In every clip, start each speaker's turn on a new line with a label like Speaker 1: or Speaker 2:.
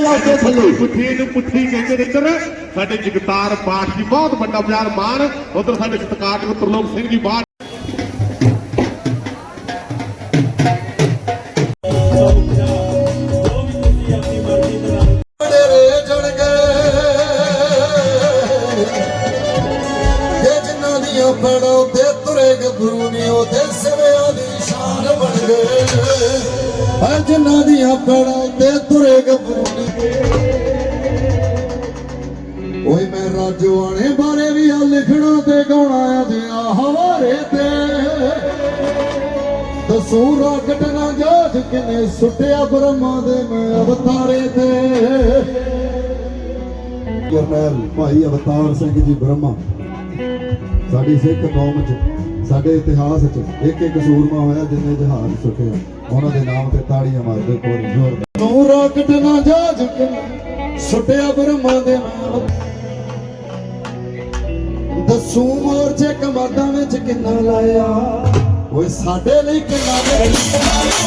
Speaker 1: ਲਾਗੇ ਥੱਲੇ। ਪੁੱਠੀ ਨੂੰ ਪੁੱਠੀ ਕਹਿੰਦੇ ਨੇ ਇੱਧਰ। ਸਾਡੇ ਜਗਤਾਰ ਪਾਠ ਜੀ ਬਹੁਤ ਵੱਡਾ ਬਾਜ਼ਾਰ ਮਾਨ ਉਧਰ ਸਾਡੇ ਸਤਿਕਾਰਯੋਗ ਪ੍ਰਲੋਕ ਸਿੰਘ ਜੀ
Speaker 2: ਬਾਹਰ ਜਿਨ੍ਹਾਂ ਦੀਆਂ ਫੜਾਂ ਤੇ ਤੁਰੇ ਗੱਭਰੂ ਓਏ ਮੈਂ ਰਾਜਵਾਨੇ ਬਾਰੇ ਵੀ ਆ ਲਿਖਣਾ ਤੇ ਗਾਉਣਾ ਆ ਤੇ ਆ ਹਵਾਰੇ ਤੇ। ਦਸੂ ਰਾਕਟ ਨਾ ਜਾਜ ਕਿਨੇ ਸੁੱਟਿਆ ਬ੍ਰਹਮਾ ਦੇ ਮੈਂ ਅਵਤਾਰੇ ਤੇ। ਜਰਨੈਲ ਭਾਈ ਅਵਤਾਰ ਸਿੰਘ ਜੀ ਬ੍ਰਹਮਾ, ਸਾਡੀ ਸਿੱਖ ਕੌਮ ਚ ਸਾਡੇ ਇਤਿਹਾਸ ਚ ਇੱਕ ਇੱਕ ਸੂਰਮਾ ਹੋਇਆ ਜਿੰਨੇ ਜਹਾਜ਼ ਸੁੱਟਿਆ ਉਹਨਾਂ ਦੇ ਨਾਮ ਤੇ ਤਾੜੀਆਂ ਮਾਰਦੇ ਕੋਈ ਜ਼ੋਰ ਦਸੂ ਰਾਕਟ ਨਾ ਜਾਜ ਕਿਨੇ ਸੁੱਟਿਆ ਬ੍ਰਹਮਾ ਦੇ ਮੈਂ ਦਸੂ ਮੋਰਚੇ ਕਮਾਦਾਂ ਵਿੱਚ ਕਿੰਨਾ ਲਾਇਆ? ਓਏ ਸਾਡੇ ਲਈ ਕਿੰਨਾ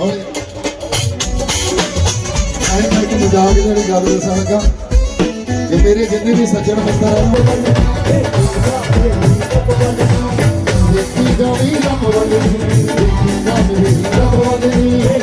Speaker 2: ਓਏ। ਆਈ ਮੈਂ ਕਿ ਮਜ਼ਾਕ ਦੀ ਗੱਲ ਦੱਸਣ ਲੱਗਾ ਮੇਰੇ ਜਿੰਨੇ ਵੀ ਸੱਜਣ ਮਿੱਤਰ ਦੇਖੀ ਜਾਵੀ ਰੱਬ ਵਾਲੀ ਦੇਖੀ ਜਾਵੀ ਰੱਬ ਵਾਲੀ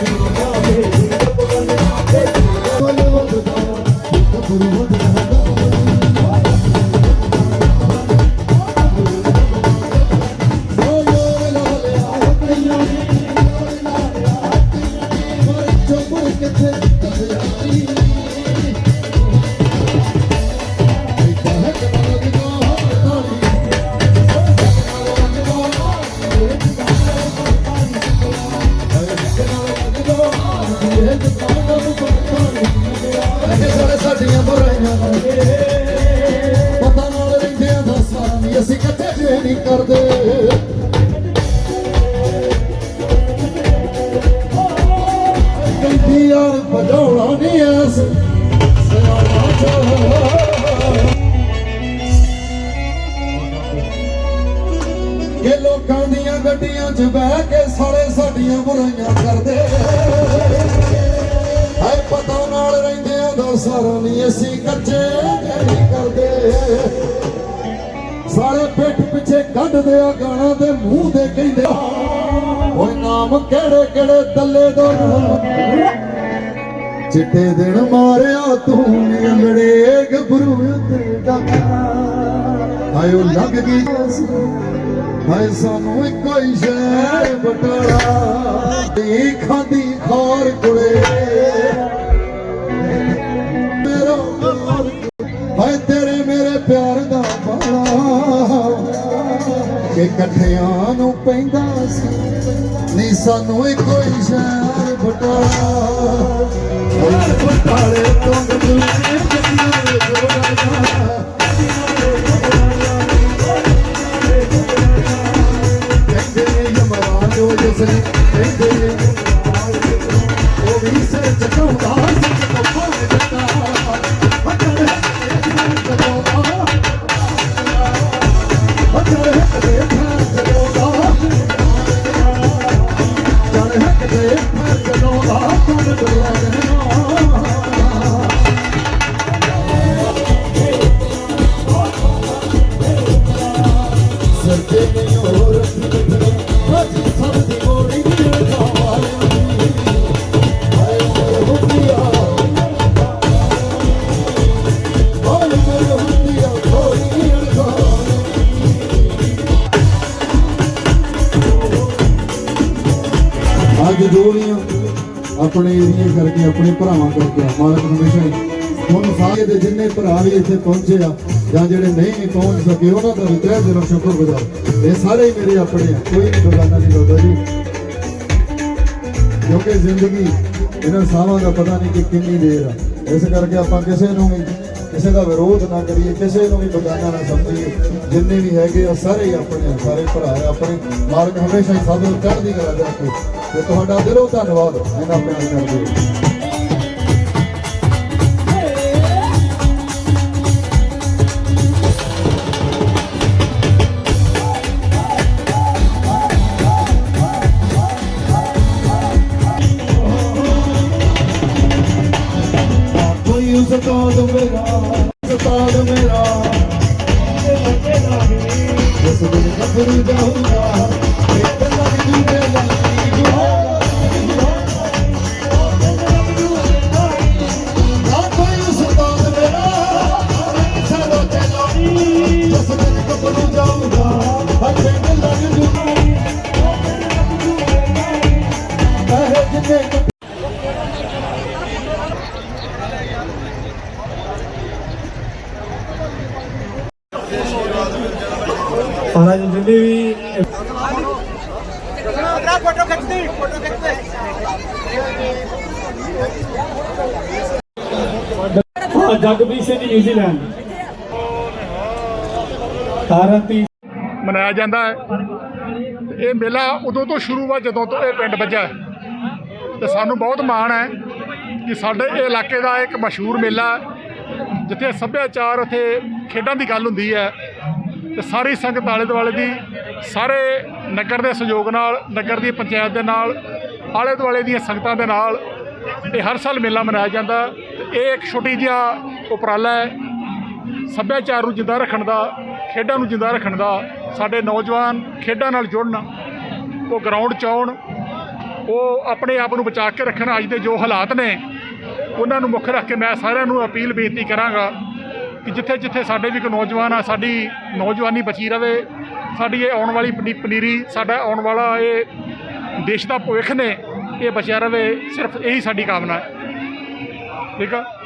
Speaker 2: ਸਾਡੀਆਂ ਬੁਰਾਈਆਂ ਪਤਾ ਨਾਲ ਰਹਿੰਦਿਆਂ ਦਾ ਸਾਨੀ ਅਸੀਂ ਇਕੱਠੇ ਜੇ ਨਹੀਂ ਕਰਦੇ। ਕਹਿੰਦੀ ਯਾਰ ਭਜਾਉਣਾ ਨਹੀਂ ਐਸ ਸਿਆਣਾ ਚੋ ਕਿ ਲੋਕਾਂ ਦੀਆਂ ਗੱਡੀਆਂ 'ਚ ਬਹਿ ਕੇ ਸਾਲੇ ਸਾਡੀਆਂ ਬੁਰਾਈਆਂ ਕਰਦੇ। ਸਾਰਾ ਨਹੀਂ ਅਸੀਂ ਕੱਚੇ ਨਹੀਂ ਕਰਦੇ। ਸਾਲੇ ਪਿੱਠ ਪਿੱਛੇ ਕੱਢਦੇ ਆ ਗਾਣਾ ਤੇ ਮੂੰਹ ਦੇ ਕਹਿੰਦੇ ਓਏ ਨਾਮ ਕਿਹੜੇ ਕਿਹੜੇ ਦੱਲੇ ਦੋ ਚਿੱਟੇ ਦਿਨ ਮਾਰਿਆ, ਤੂੰ ਨਿਲੜੇ ਗੱਭਰੂ ਤੇ ਡਾਕਾ। ਹਾਏ ਉਹ ਲੱਗ ਗਈ ਹਾਏ ਸਾਨੂੰ ਇੱਕੋ ਹੀ ਸ਼ਹਿਰ ਬਟਾਲਾ। ਦੀ ਖਾਦੀ ਖਾਰ ਕੁੜੇ। ਤੇਰੇ ਮੇਰੇ ਪਿਆਰ ਦਾ ਬਾਲਾ। ਕਿ ਇਕੱਠਿਆਂ ਨੂੰ ਪੈਂਦਾ ਸੀ। ਨੀ ਸਾਨੂੰ ਇੱਕੋ ਹੀ ਸ਼ਹਿਰ ਬਟਾਲਾ। ਹਾਏ ਬਟਾਲੇ ਤੋਂ ਜੋੜਾਂ ਕਹਿੰਦੇ ਯਮਰਾਜ ਆਪਣੇ ਏਰੀਏ ਕਰਕੇ, ਆਪਣੇ ਭਰਾਵਾਂ ਕਰਕੇ ਮਾਲਕ ਹਮੇਸ਼ਾ ਹੀ ਤੁਹਾਨੂੰ ਸਾਰੇ ਦੇ ਜਿੰਨੇ ਭਰਾ ਵੀ ਇੱਥੇ ਪਹੁੰਚੇ ਆ ਜਾਂ ਜਿਹੜੇ ਨਹੀਂ ਪਹੁੰਚ ਸਕੇ, ਉਹਨਾਂ ਦਾ ਵੀ ਤਹਿ ਦਿਲੋਂ ਸ਼ੁਕਰਗੁਜ਼ਾਰ। ਇਹ ਸਾਰੇ ਹੀ ਮੇਰੇ ਆਪਣੇ ਆ। ਕੋਈ ਨਹੀਂ ਬਗਾਨਾ ਨਹੀਂ ਬਾਬਾ ਜੀ। ਕਿਉਂਕਿ ਜ਼ਿੰਦਗੀ ਇਹਨਾਂ ਸਾਵਾਂ ਦਾ ਪਤਾ ਨਹੀਂ ਕਿ ਕਿੰਨੀ ਦੇਰ ਆ। ਇਸ ਕਰਕੇ ਆਪਾਂ ਕਿਸੇ ਨੂੰ ਵੀ ਕਿਸੇ ਦਾ ਵਿਰੋਧ ਨਾ ਕਰੀਏ, ਕਿਸੇ ਨੂੰ ਵੀ ਬਗਾਨਾ ਨਾ ਸਮਝੀਏ। ਜਿੰਨੇ ਵੀ ਹੈਗੇ ਆ, ਸਾਰੇ ਆਪਣੇ, ਸਾਰੇ ਭਰਾ ਆਪਣੇ ਮਾਲਕ ਹਮੇਸ਼ਾ ਹੀ ਸਭ ਨੂੰ ਚੜ੍ਹਦੀ ਕਲਾ ਦੇ ਰੱਖੇ। ਤੇ ਤੁਹਾਡਾ ਦਿਲੋਂ ਧੰਨਵਾਦ ਇਹਨਾਂ ਪਿਆਰ ਕਰਦੇ ਉਸਤਾਦ ਮੇਰਾ ਉਸਤਾਦ ਮੇਰਾ ਜਿਸ ਦਿਨ ਗੱਭਰੂ ਜਾਊਗਾ ਭਾਵਨਾ ਜੀ ਜਿੰਨੀ
Speaker 3: ਵੀ
Speaker 4: ਮਨਾਇਆ ਜਾਂਦਾ ਹੈ। ਇਹ ਮੇਲਾ ਉਦੋਂ ਤੋਂ ਸ਼ੁਰੂ ਹੋਇਆ ਜਦੋਂ ਤੋਂ ਇਹ ਪਿੰਡ ਵੱਜਾ ਤੇ ਸਾਨੂੰ ਬਹੁਤ ਮਾਣ ਹੈ ਕਿ ਸਾਡੇ ਇਹ ਇਲਾਕੇ ਦਾ ਇੱਕ ਮਸ਼ਹੂਰ ਮੇਲਾ ਜਿੱਥੇ ਸੱਭਿਆਚਾਰ ਅਤੇ ਖੇਡਾਂ ਦੀ ਗੱਲ ਹੁੰਦੀ ਹੈ। ਤੇ ਸਾਰੀ ਸੰਗਤ ਆਲੇ ਦੁਆਲੇ ਦੀ, ਸਾਰੇ ਨਗਰ ਦੇ ਸਹਿਯੋਗ ਨਾਲ, ਨਗਰ ਦੀ ਪੰਚਾਇਤ ਦੇ ਨਾਲ, ਆਲੇ ਦੁਆਲੇ ਦੀਆਂ ਸੰਗਤਾਂ ਦੇ ਨਾਲ ਇਹ ਹਰ ਸਾਲ ਮੇਲਾ ਮਨਾਇਆ ਜਾਂਦਾ। ਤੇ ਇਹ ਇੱਕ ਛੋਟੀ ਜਿਹਾ ਉਪਰਾਲਾ ਹੈ। ਸੱਭਿਆਚਾਰ ਨੂੰ ਜਿੰਦਾ ਰੱਖਣ ਦਾ, ਖੇਡਾਂ ਨੂੰ ਜਿੰਦਾ ਰੱਖਣ ਦਾ, ਸਾਡੇ ਨੌਜਵਾਨ ਖੇਡਾਂ ਨਾਲ ਜੁੜਨ, ਉਹ ਗਰਾਊਂਡ 'ਚ ਆਉਣ, ਉਹ ਆਪਣੇ ਆਪ ਨੂੰ ਬਚਾ ਕੇ ਰੱਖਣ। ਅੱਜ ਦੇ ਜੋ ਹਾਲਾਤ ਨੇ, ਉਹਨਾਂ ਨੂੰ ਮੁੱਖ ਰੱਖ ਕੇ ਮੈਂ ਸਾਰਿਆਂ ਨੂੰ ਅਪੀਲ ਬੇਨਤੀ ਕਰਾਂਗਾ ਕਿ ਜਿੱਥੇ ਜਿੱਥੇ ਸਾਡੇ ਵੀ ਇੱਕ ਨੌਜਵਾਨ ਆ, ਸਾਡੀ ਨੌਜਵਾਨੀ ਬਚੀ ਰਵੇ, ਸਾਡੀ ਇਹ ਆਉਣ ਵਾਲੀ ਪਨੀ- ਪਨੀਰੀ, ਸਾਡਾ ਆਉਣ ਵਾਲਾ ਇਹ ਦੇਸ਼ ਦਾ ਭਵਿੱਖ ਨੇ, ਇਹ ਬਚਿਆ ਰਵੇ, ਸਿਰਫ ਇਹੀ ਸਾਡੀ ਕਾਮਨਾ ਹੈ। ਠੀਕ ਆ?